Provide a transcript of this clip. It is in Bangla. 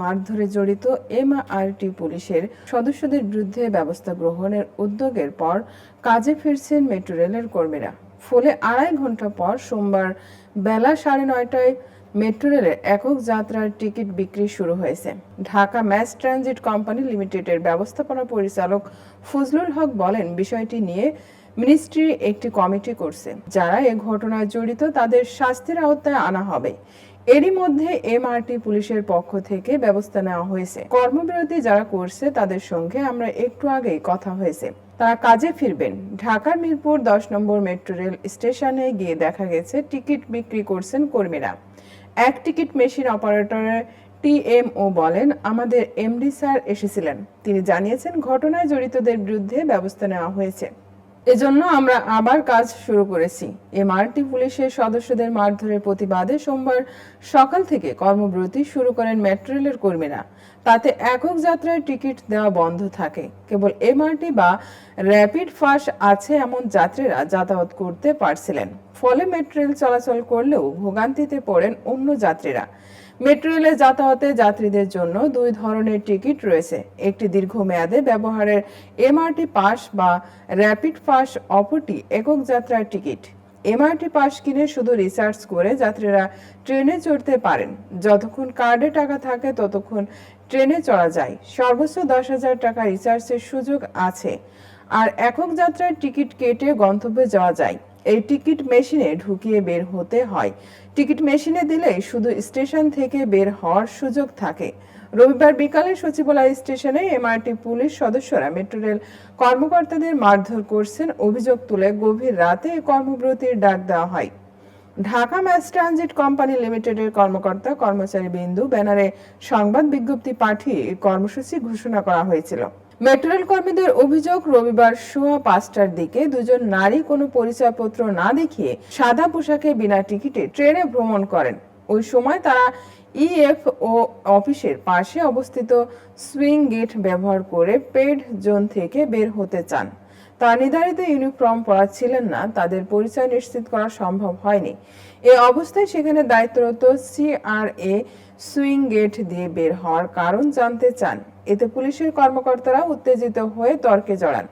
মারধরে জড়িত এমআরটি পুলিশের সদস্যদের বিরুদ্ধে ব্যবস্থা গ্রহণের উদ্যোগের পর কাজে ফিরছেন মেট্রো রেলের কর্মীরা। ফলে আড়াই ঘণ্টা পর সোমবার বেলা সাড়ে নয়টায় মেট্রো রেলের একক যাত্রার টিকিট বিক্রি শুরু হয়েছে। ঢাকা ম্যাস ট্রানজিট কোম্পানি লিমিটেডের ব্যবস্থাপনা পরিচালক ফজলুল হক বলেন, বিষয়টি নিয়ে মিনিস্ট্রি একটি কমিটি করছে, যারা এ ঘটনায় জড়িত তাদের শাস্তির আওতায় আনা হবে। এরই মধ্যে এমআরটি পুলিশের পক্ষ থেকে ব্যবস্থা নেওয়া হয়েছে। কর্মবিরতি যারা করছে তাদের সঙ্গে আমরা একটু আগেই কথা হয়েছে। তারা কাজে ফিরবেন। ঢাকার মিরপুর দশ নম্বর মেট্রো রেল স্টেশনে গিয়ে দেখা গেছে, টিকিট বিক্রি করছেন কর্মীরা। এক টিকিট মেশিন অপারেটরের টিএমও বলেন, আমাদের এমডি স্যার এসেছিলেন। তিনি জানিয়েছেন ঘটনায় জড়িতদের বিরুদ্ধে ব্যবস্থা নেওয়া হয়েছে। এজন্য আমরা আবার কাজ শুরু করেছি। এমআরটি পুলিশের সদস্যদের মারধরের প্রতিবাদে সোমবার সকাল থেকে কর্মবিরতি শুরু করেন মেট্রো রেলের কর্মীরা। তাতে একক যাত্রার টিকিট দেওয়া বন্ধ থাকে। কেবল এমআরটি বা র্যাপিড ফাস্ট আছে এমন যাত্রীরা যাতায়াত করতে পারছিলেন। ফলে মেট্রো রেল চলাচল করলেও ভোগান্তিতে পড়েন অন্য যাত্রীরা। মেট্রো রেলে যাতায়াতে যাত্রীদের জন্য দুই ধরনের টিকিট রয়েছে। একটি দীর্ঘমেয়াদে ব্যবহারের এমআরটি পাস বা র্যাপিড পাস, অপরটি একক যাত্রার টিকিট। এমআরটি পাস কিনে শুধু রিসার্চ করে যাত্রীরা ট্রেনে চড়তে পারেন। যতক্ষণ কার্ডে টাকা থাকে, ততক্ষণ ট্রেনে চড়া যায়। সর্বোচ্চ দশ হাজার টাকা রিচার্জের সুযোগ আছে। আর একক যাত্রার টিকিট কেটে গন্তব্যে যাওয়া যায়। এই টিকিট মেশিনে ঢুকিয়ে বের হতে হয়। টিকিট মেশিনে দিলে শুধু স্টেশন থেকে বের হওয়ার সুযোগ থাকে। রবিবার বিকালে সচিবালয় স্টেশনে এমআরটি পুলিশ সদস্যরা মেট্রো রেল কর্মকর্তাদের মারধর করছেন। অভিযোগ তুলে গভীর রাতে কর্মবিরতির ডাক দেওয়া হয়। ঢাকা ম্যাস ট্রানজিট কোম্পানি লিমিটেডের কর্মকর্তা কর্মচারী বিন্দু ব্যানারে সংবাদ বিজ্ঞপ্তি পাঠিয়ে কর্মসূচি ঘোষণা করা হয়েছিল। মেট্রো রেল কর্মীদের অভিযোগ, রবিবার সোয়া পাঁচটার দিকে দুজন নারী কোনো পরিচয়পত্র না দেখিয়ে সাদা পোশাকে বিনা টিকিটে ট্রেনে ভ্রমণ করেন। ওই সময় তারা ইএফও অফিসের পাশে অবস্থিত সুইং গেট ব্যবহার করে পেড জোন থেকে বের হতে চান। তারা নির্ধারিত ইউনিফর্ম পরা ছিলেন না, তাদের পরিচয় নিশ্চিত করা সম্ভব হয়নি। এ অবস্থায় সেখানে দায়িত্বরত সিআরএ সুইং গেট দিয়ে বের হওয়ার কারণ জানতে চান। এতে পুলিশের কর্মকর্তারা উত্তেজিত হয়ে তর্কে জড়ান।